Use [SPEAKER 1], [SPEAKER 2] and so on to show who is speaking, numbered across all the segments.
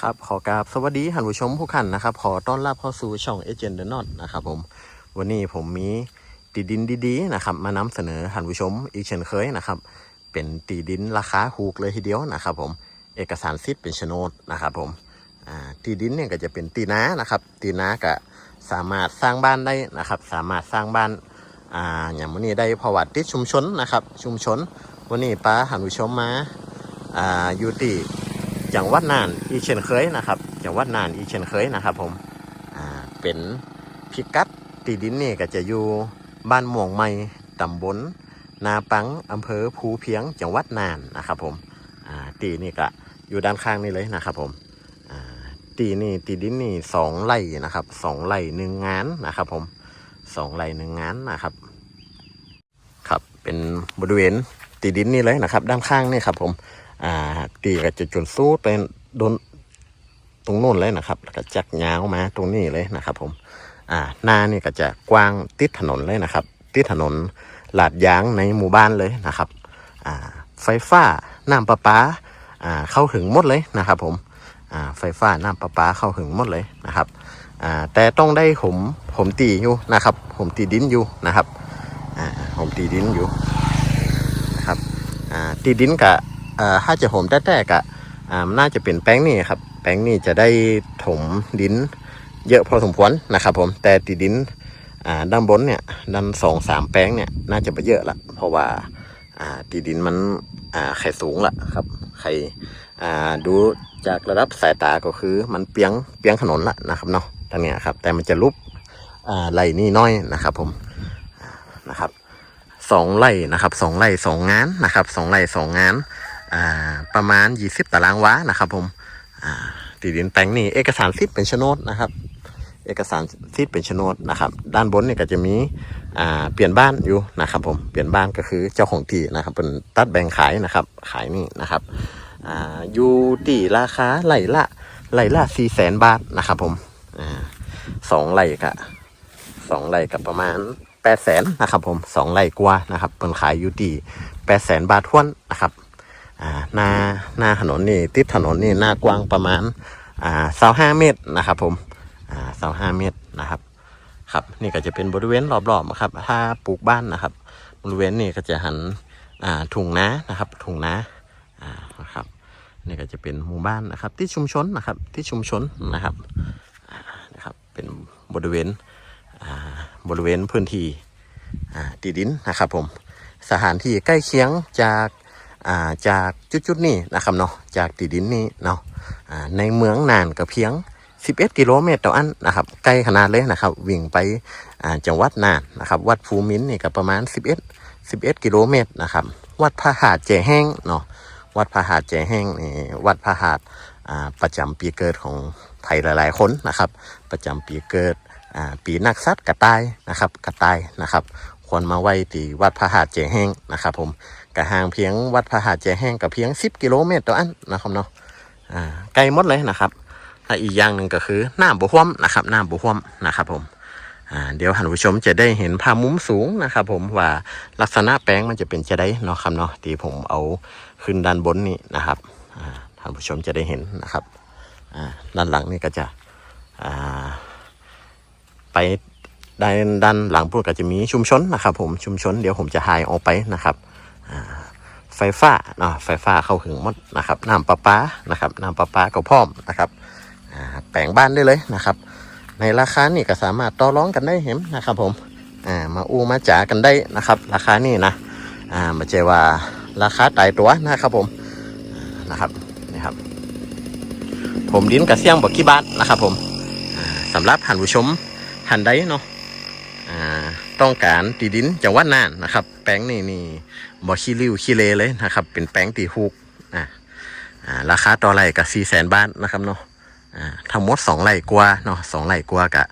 [SPEAKER 1] ครับขอกราบสวัสดีท่านผู้ชมผู้ขันนะครับ ขอต้อนรับเข้าสู่ช่องเอเจนต์เดอะนอตนะครับผมวันนี้ผมมีตีดินดีๆนะครับ มานำเสนอท่านผู้ชมอีกเช่นเคยนะครับ เป็นตีดินราคาถูกเลยทีเดียวนะครับ ผมเอกสารสิทธิ์เป็นโฉนดนะครับ ผมตีดินเนี่ยก็จะเป็นตีน้านะครับ ตีน้าก็สามารถสร้างบ้านได้นะครับ สามารถสร้างบ้านอ่าอย่างวันนี้ได้เพระวัติดชุมชนนะครับ ชุมชนวันนี้ป้าท่านผู้ชมมาอ่าอยู่ที่ จังหวัดน่านอีเช่นเคยนะครับจังหวัดน่านอีเช่นเคยนะครับ ผมอ่าเป็นพิกัดตีดินนี่ก็จะอยู่บ้านม่วงใหม่ตำบลนาปังอำเภอภูเพียงจังหวัดน่านนะครับ ผมอ่าตีนี่ก็อยู่ด้านข้างนี่เลยนะครับ ผมอ่าตีนี่ตีดินนี่สองไร่นะครับสองไร่หนึ่งงานนะครับ ผมสองไร่หนึ่งงานนะครับ ครับเป็นบริเวณตีดินนี่เลยนะครับ ด้านข้างนี่ครับ ผม อ่าตีก็จะจนสู้ไปโดนตรงโน้นเลยนะครับแล้วก็จักยาวมาตรงนี้เลยนะครับ ผม อ่า หน้านี่ก็จะกว้างติดถนนเลยนะครับ ติดถนนลาดยางในหมู่บ้านเลยนะครับ อ่า ไฟฟ้าน้ำประปา อ่า เข้าถึงหมดเลยนะครับ ผม อ่า ไฟฟ้าน้ำประปาเข้าถึงหมดเลยนะครับ อ่า แต่ต้องได้ผม ผมตีอยู่นะครับ ผมตีดินอยู่นะครับ อ่า ผมตีดินอยู่นะครับ อ่า ตีดินกับ ถ้าจะผมแต้ๆกะอ่าน่าจะเป็นแป้งนี่ครับ แป้งนี่จะได้ถมดินเยอะพอสมควรนะครับ ผม แต่ตีดินด้านบนเนี่ยด้านสองสามแป้งเนี่ยน่าจะไปเยอะละ เพราะว่าตีดินมันไข่สูงละครับ ไข่ดูจากระดับสายตาก็คือมันเปียงเปียงถนนละนะครับเนาะตรงเนี้ยครับ แต่มันจะลุบไหลนี่น้อยนะครับ ผมนะครับสองไร่นะครับสองไร่สองงานนะครับสองไร่สองงาน ประมาณ 20 ตารางวานะครับผมอ่าที่ดินแปลงนี้เอกสารสิทธิ์เป็นโฉนดนะครับ เอกสารสิทธิ์เป็นโฉนดนะครับ ด้านบนเนี่ยก็จะมีเปลี่ยนบ้านอยู่นะครับผมเปลี่ยนบ้านก็คือเจ้าของที่นะครับเป็นตัดแบ่งขายนะครับขายนี่นะครับออยู่ที่ราคาไร่ละไร่ละสี่แสนบาทนะครับผมอสองไร่กะสองไร่กับประมาณแปดแสนนะครับผมสองไร่กว่านะครับเป็นขายอยู่ที่แปดแสนบาททวนนะครับ หน้าหน้าถนนนี่ติดถนนนี่หน้ากว้างประมาณอ่าสาห้าเมตรนะครับ ผมอ่าสาห้าเมตรนะครับ ครับนี่ก็จะเป็นบริเวณรอบๆนะครับ ถ้าปลูกบ้านนะครับ บริเวณนี่ก็จะหันอ่าถุงนานะครับถุงนาอ่านะครับนี่ก็จะเป็นหมู่บ้านนะครับ ที่ชุมชนนะครับที่ชุมชนนะครับนะครับ เป็นบริเวณอ่าบริเวณพื้นที่อ่าที่ดินนะครับ ผมสถานที่ใกล้เคียงจาก อ่าจากจุดๆนี้นะครับเนาะจากตีดินนี้เนาะอ่าในเมืองนานก็เพียง 11 กิโลเมตรต่ออันนะครับใกล้ขนาดเลยนะครับ วิ่งไปอ่าจังหวัดน่านนะครับวัดภูมินนี่ก็ประมาณ 11 11 กิโลเมตรนะครับ วัดพระหาดแจแห้งเนาะวัดพระหาดแจแห้งนี่วัดพระหาดอ่าประจำปีเกิดของไทยหลายๆคนนะครับ ประจำปีเกิดอ่าปีนักสัตว์กระต่ายนะครับกระต่ายนะครับควรมาไหว้ที่วัดพระหาดแจแห้งนะครับ ผมกะห่างเพียงวัดพระหาดแจแห้งกับเพียง 10 กิโลเมตรต่ออันนะครับเนาะอ่าไกลหมดเลยนะครับและอีกอย่างหนึ่งก็คือน้ำบุห่วมนะครับน้ำบุห่วมนะครับผมอ่าเดี๋ยวท่านผู้ชมจะได้เห็นภาพมุมสูงนะครับ ผมว่าลักษณะแปลงมันจะเป็นจะได้เนาะครับเนาะที่ผมเอาขึ้นด้านบนนี้นะครับอ่าท่านผู้ชมจะได้เห็นนะครับอ่าด้านหลังนี่ก็จะอ่าไปด้านด้านหลังพวกก็จะมีชุมชนนะครับ ผมชุมชนเดี๋ยวผมจะหายออกไปนะครับ ไฟฟ้าเนาะไฟฟ้าเข้าถึงหมดนะครับน้ำประปานะครับน้ำประปาก็พร้อมนะครับแปลงบ้านได้เลยนะครับ ในราคานี่ก็สามารถต่อรองกันได้เห็นนะครับ ผมมาอูมาจ๋ากันได้นะครับ ราคานี่นะอ่าไม่ใช่ว่าราคาตายตัวนะครับผมนะครับนี่ครับ ผมดินกระเซียงบอกกี่บาทนะครับผมอ่าสำหรับท่านผู้ชมท่านใดเนาะต้องการตีดินจังหวัดน่านนะครับ แปลงนี่นี่ บอขี้ริ้วขี้เลเลยนะครับ เป็นแป้งตีฮูกอ่าราคาต่อไร่กับสี่แสนบาทนะครับเนาะอ่าทั้งหมดสองไร่กว่าเนาะสองไร่กว่ากับ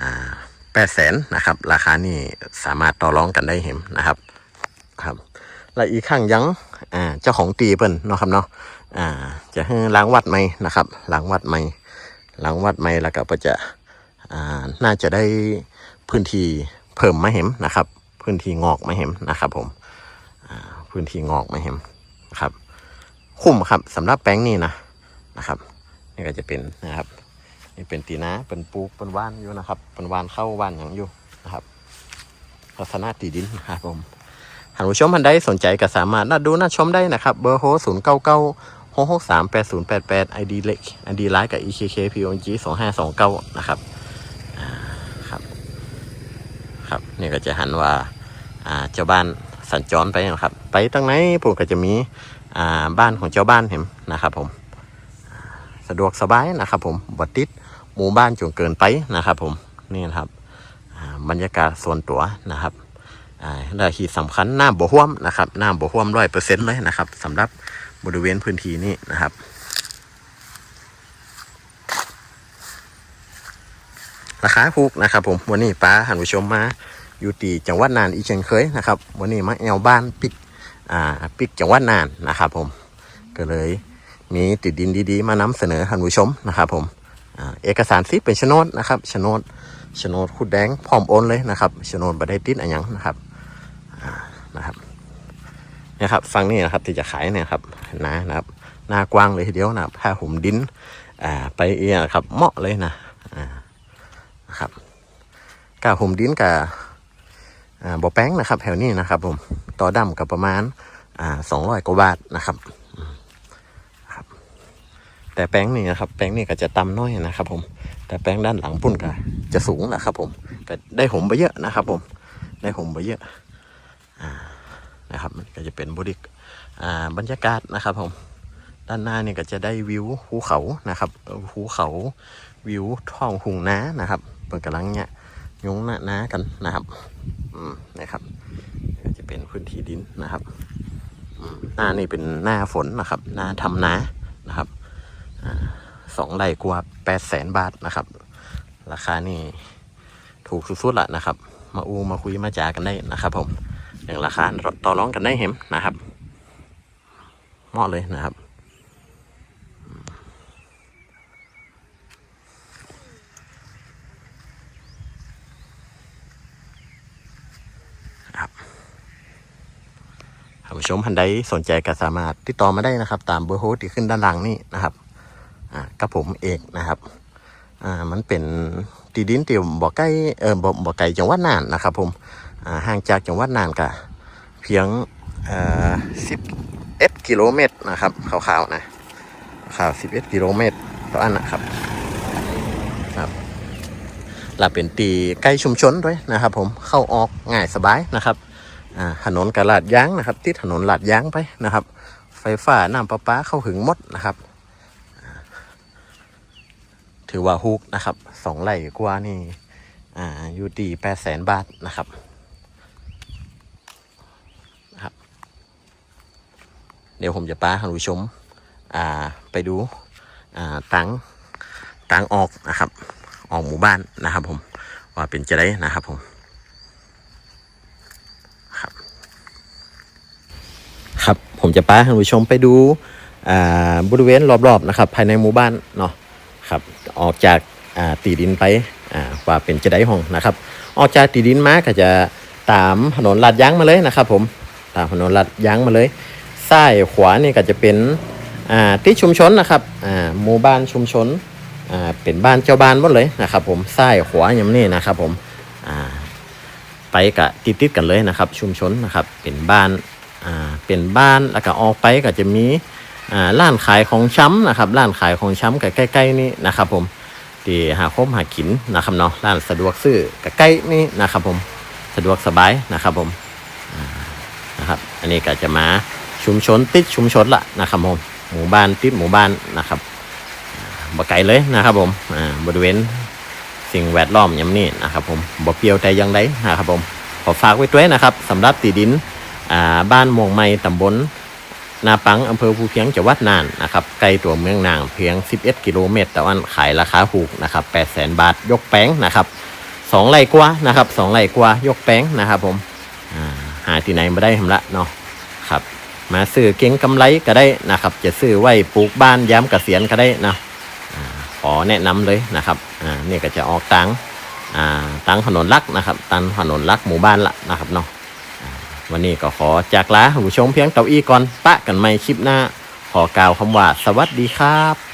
[SPEAKER 1] อ่าแปดแสนนะครับ ราคานี่สามารถต่อรองกันได้เห็นนะครับครับและอีกข้างยังอ่าเจ้าของตีเปิ้นเนาะครับเนาะอ่าจะให้ล้างวัดไหมนะครับล้างวัดไหมล้างวัดไหมแล้วก็จะอ่าน่าจะได้พื้นที่เพิ่มมาเห็มนะครับ พื้นที่งอกมาเห็มนะครับผม พื้นที่งอกมาเห็นนะครับ คุ้มครับสำหรับแป้งนี่นะนะครับ นี่ก็จะเป็นนะครับ นี่เป็นตีนาเป็นปูเป็นว่านอยู่นะครับเป็นว่านเข้าว่านอย่างอยู่นะครับลักษณะตีดินนะครับผมหากผู้ชมท่านใดสนใจก็สามารถน่าดูน่าชมได้นะครับ เบอร์โฮศูนย์เก้าเก้าหกหกสามแปดศูนย์แปดแปดไอดีเล็กไอดีไลน์กับ EKK POG สองห้าสองเก้านะครับครับ ครับ นี่ก็จะหันว่า อ่าเจ้าบ้าน สัญจรไปนะครับ ไปตรงไหนผมก็จะมีอ่าบ้านของเจ้าบ้านเห็นนะครับ ผม สะดวกสบายนะครับ ผมบัติดหมู่บ้านจนเกินไปนะครับ ผมนี่นะครับบรรยากาศส่วนตัวนะครับอ่าและที่สำคัญน้ำบ่ห่วมนะครับน้ำบ่ห่วมร้อยเปอร์เซ็นต์เลยนะครับสำหรับบริเวณพื้นที่นี้นะครับราคาถูกนะครับผมวันนี้ป้าหันผู้ชมมา อยู่ตีจังหวัดน่านอีกเช่นเคยนะครับ วันนี้มาแอวบ้านปิกอ่าปิกจังหวัดน่านนะครับผมก็เลยมีติดดินดีๆ มานำเสนอท่านผู้ชมนะครับผมอ่าเอกสารสิเป็นโฉนดนะครับโฉนดโฉนดขุดแดงพร้อมโอนเลยนะครับโฉนดบัได้ติดอะไรยังนะครับอ่านะครับนี่ครับฟังนี่นะครับที่จะขายเนี่ยครับนานะครับหน้ากว้างเลยทีเดียวนะผ้าห่มดินอ่าไปเองครับเหมาะเลยนะอ่านะครับกาห่มดินกับอ่า บ่อแป้งนะครับ แถวนี้นะครับ ผมต่อดำกับประมาณอ่าสองร้อยกว่าบาทนะครับแต่แป้งนี่นะครับแป้งนี่ก็จะต่ำน้อยนะครับ ผม แต่แป้งด้านหลังปุ่นก็จะสูงนะครับ ผมก็ได้หมไปเยอะนะครับ ผม ได้หมไปเยอะอนะครับ มันก็จะเป็นบริกอ่าบรรยากาศนะครับ ผม ด้านหน้านี่ก็จะได้วิวภูเขานะครับภูเขาวิวท้องหุงน้านะครับเปิดกำลังเนี่ย ยุงหน้าน้ากันนะครับอืมนะครับก็จะเป็นพื้นที่ดินนะครับอืมหน้านี่เป็นหน้าฝนนะครับ หน้าทำนานะครับสองไร่กว่าแปดแสนบาทนะครับ ราคานี่ถูกสุดๆละนะครับ มาอูมาคุยมาจากันได้นะครับ ผมอย่างราคาต่อรองกันได้เห็มนะครับเหมาะเลยนะครับานผู้ชมท่านใดสนใจก็สามารถติดต่อมาได้นะครับ ตามเบอร์โฮสที่ขึ้นด้านล่างนี่นะครับอ่ากับผมเอกนะครับอ่ามันเป็นตีดินเตียวบ่อใกล้เออบ่บ่อไก่จังหวัดน่านนะครับ ผมอ่าห่างจากจังหวัดน่านก็เพียงเอ่อสิบเอ็ดกิโลเมตรนะครับขาวๆนะขาวสิบเอ็ดกิโลเมตรต่ออันนะครับครับและเป็นตีใกล้ชุมชนด้วยนะครับ ผมเข้าออกง่ายสบายนะครับ ถนนกระลาดยางนะครับ ที่ถนนลาดยางไปนะครับ ไฟฟ้าน้ำประปาเข้าถึงหมดนะครับ ถือว่าฮุกนะครับสองไร่กว่านี่อ่าอยู่ตีแปดแสนบาทนะครับนะครับ เดี๋ยวผมจะป้าคุณผู้ชมอ่าไปดูอ่าตังตังออกนะครับ ออกหมู่บ้านนะครับผมว่าเป็นจะได้นะครับผม ครับผมจะพาท่านผู้ชมไปดูบริเวณรอบๆนะครับภายในหมู่บ้านเนาะครับออกจากตีดินไปว่าเป็นจะได้ห้องนะครับออกจากตีดินมาก็จะตามถนนลาดยางมาเลยนะครับผมตามถนนลาดยางมาเลยซ้ายขวานี่ก็จะเป็นที่ชุมชนนะครับหมู่บ้านชุมชนเป็นบ้านเจ้าบ้านหมดเลยนะครับผมซ้ายขวาอย่างนี้นะครับผมไปกะติดๆกันเลยนะครับ ชุมชนนะครับเป็นบ้าน อ่าเป็นบ้านแล้วก็ออกไปก็จะมีอ่าร้านขายของช้ำนะครับร้านขายของช้ำกับใกล้ ๆ นี่นะครับผมที่หาคมหากินนะครับเนาะร้านสะดวกซื้อกับใกล้นี่นะครับผมสะดวกสบายนะครับผมนะครับอันนี้ก็จะมาชุมชนติดชุมชนละนะครับผมหมู่บ้านติดหมู่บ้านนะครับบ่ไกลเลยนะครับผมบริเวณสิ่งแวดล้อมอยางนี้นะครับผมบ่เปียวแต่ยังไดนะครับผมขอฝากไว้ด้วยนะครับสำหรับตีดิน บ้านมวงไม้ตำบลนาปังอำเภอภูเพียงจังหวัดน่านนะครับไกลตัวเมืองนางเพียง 11 กิโลเมตร แต่ว่าขายราคาถูกนะครับ8 0 0 0 0 บาท ยกแป้งนะครับสองไร่กว่านะครับสองไร่กว่ายกแป้งนะครับผมหาที่ไหนมาได้ทำละเนาะครับ มาซื้อเก่งกำไรก็ได้นะครับ จะซื้อไว้ปลูกบ้านย้ำเกษียณก็ได้นะขอแนะนำเลยนะครับอ่านี่ก็จะออกตังตังถนนลักนะครับตังถนนลักหมู่บ้านละนะครับเนาะ วันนี้ก็ขอจากลาผู้ชมเพียงเต่าอี้ก่อนปะกันใหม่คลิปหน้า ขอกล่าวคำว่าสวัสดีครับ